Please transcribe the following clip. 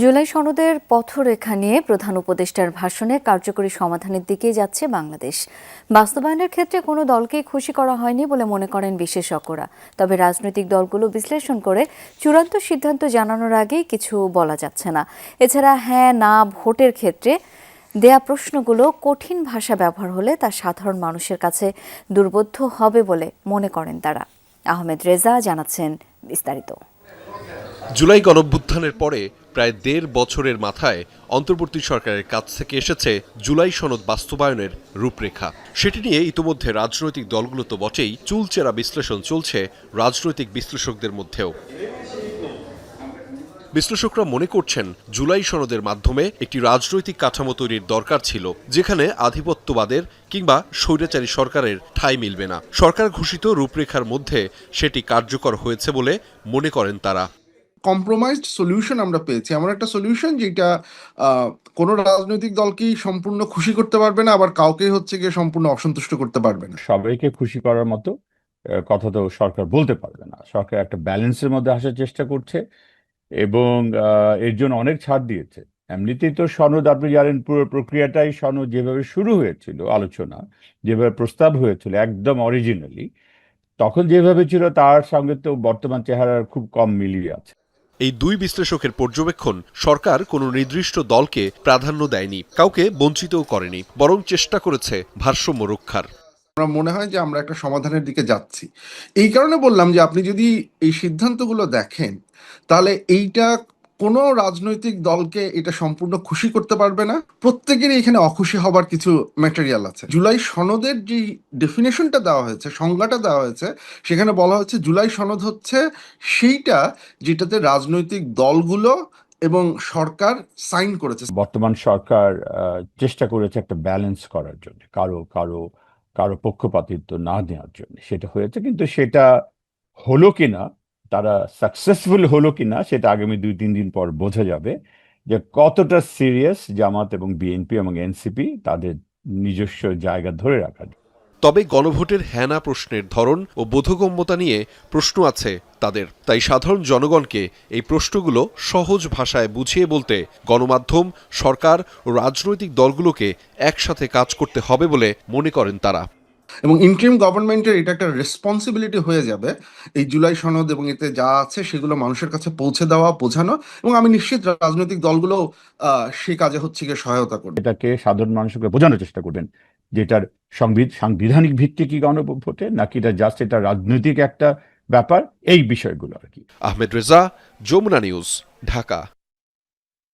জুলাই সনদের পথরেখা নিয়ে প্রধান উপদেষ্টার ভাষণে কার্যকরী সমাধানের দিকে যাচ্ছে বাংলাদেশ। বাস্তবায়নের ক্ষেত্রে কোনো দলকেই খুশি করা হয়নি বলে মনে করেন বিশেষজ্ঞরা। তবে রাজনৈতিক দলগুলো বিশ্লেষণ করে চূড়ান্ত সিদ্ধান্ত জানানোর আগেই কিছু বলা যাচ্ছে না। এছাড়া হ্যাঁ না ভোটের ক্ষেত্রে দেয়া প্রশ্নগুলো কঠিন ভাষা ব্যবহার হলে তা সাধারণ মানুষের কাছে দুর্বোধ্য হবে বলে মনে করেন তারা। আহমেদ রেজা জানাচ্ছেন বিস্তারিত। জুলাই গণভ্যুত্থানের পরে প্রায় দেড় বছরের মাথায় অন্তর্বর্তী সরকারের কাছ থেকে এসেছে জুলাই সনদ বাস্তবায়নের রূপরেখা। সেটি নিয়ে ইতোমধ্যে রাজনৈতিক দলগুলো তো বটেই, চুলচেরা বিশ্লেষণ চলছে রাজনৈতিক বিশ্লেষকদের মধ্যেও। বিশ্লেষকরা মনে করছেন, জুলাই সনদের মাধ্যমে একটি রাজনৈতিক কাঠামো তৈরির দরকার ছিল, যেখানে আধিপত্যবাদের কিংবা স্বৈরাচারী সরকারের ঠাঁই মিলবে না। সরকার ঘোষিত রূপরেখার মধ্যে সেটি কার্যকর হয়েছে বলে মনে করেন তারা। কম্প্রোমাইজড সলিউশন আমরা পেয়েছি। এমন একটা সলিউশন যেটা কোনো রাজনৈতিক দলকেই সম্পূর্ণ খুশি করতে পারবে না, আবার কাউকে হচ্ছে গিয়ে সম্পূর্ণ অসন্তুষ্ট করতে পারবে না। সবাইকে খুশি করার মতো কথা তো সরকার বলতে পারবে না। সরকার একটা ব্যালেন্সের মধ্যে আসার চেষ্টা করছে এবং এর জন্য অনেক ছাড় দিয়েছে। এমনিতেই তো সনদ, আপনি জানেন, পুরো প্রক্রিয়াটাই সনদ যেভাবে শুরু হয়েছিল, আলোচনা, যেভাবে প্রস্তাব হয়েছিল, একদম অরিজিনালি তখন যেভাবে ছিল, তার সঙ্গে তো বর্তমান চেহারার খুব কম মিলিয়ে আছে। এই দুই বিশ্লেষকের পর্যবেক্ষণ সরকার কোনো নির্দিষ্ট দলকে প্রাধান্য দেয়নি, কাউকে বঞ্চিতও করেনি, বরং চেষ্টা করেছে ভারসাম্য রক্ষার। আমার মনে হয় যে আমরা একটা সমাধানের দিকে যাচ্ছি। এই কারণে বললাম যে আপনি যদি এই সিদ্ধান্তগুলো দেখেন, তাহলে এইটা কোনো রাজনৈতিক দলকে এটা সম্পূর্ণ খুশি করতে পারবে না। প্রত্যেকেরই এখানে অখুশি হবার কিছু ম্যাটেরিয়াল আছে। জুলাই সনদের যে ডেফিনেশনটা দেওয়া হয়েছে, সংজ্ঞাটা দেওয়া হয়েছে, সেখানে বলা হচ্ছে জুলাই সনদ হচ্ছে সেইটা যেটাতে রাজনৈতিক দলগুলো এবং সরকার সাইন করেছে। বর্তমান সরকার চেষ্টা করেছে একটা ব্যালেন্স করার জন্য, কারও কারও কারও পক্ষপাতিত্ব না দেওয়ার জন্য। সেটা হয়েছে, কিন্তু সেটা হলো কিনা তারা সাকসেসফুল হলো কিনা সেটা আগামী দুই, তিন দিন পর বোঝা যাবে যে কতটা সিরিয়াস জামাত এবং বিএনপি এবং এনসিপি তাদের নিজস্ব জায়গা ধরে রাখার তবে গণভোটের হ্যানা প্রশ্নের ধরন ও বোধগম্যতা নিয়ে প্রশ্ন আছে তাদের। তাই সাধারণ জনগণকে এই প্রশ্নগুলো সহজ ভাষায় বুঝিয়ে বলতে গণমাধ্যম, সরকার ও রাজনৈতিক দলগুলোকে একসাথে কাজ করতে হবে বলে মনে করেন তারা। এবং ইন্টারিম গভর্নমেন্টের এটা একটা রেসপন্সিবিলিটি হয়ে যাবে। এই জুলাই সনদ এবং এতে যা আছে সেগুলো মানুষের কাছে পৌঁছে দেওয়া বোঝানো এবং আমি নিশ্চিত রাজনৈতিক দলগুলো আহ, সেই কাজে হচ্ছে গিয়ে সহায়তা করবে। এটাকে সাধারণ মানুষকে বোঝানোর চেষ্টা করবেন যেটার সংবিধ সাংবিধানিক ভিত্তি কি গণভোটে নাকি এটা জাস্ট এটা রাজনৈতিক একটা ব্যাপার? এই বিষয়গুলো আর কি। আহমেদ রেজা যমুনা নিউজ ঢাকা।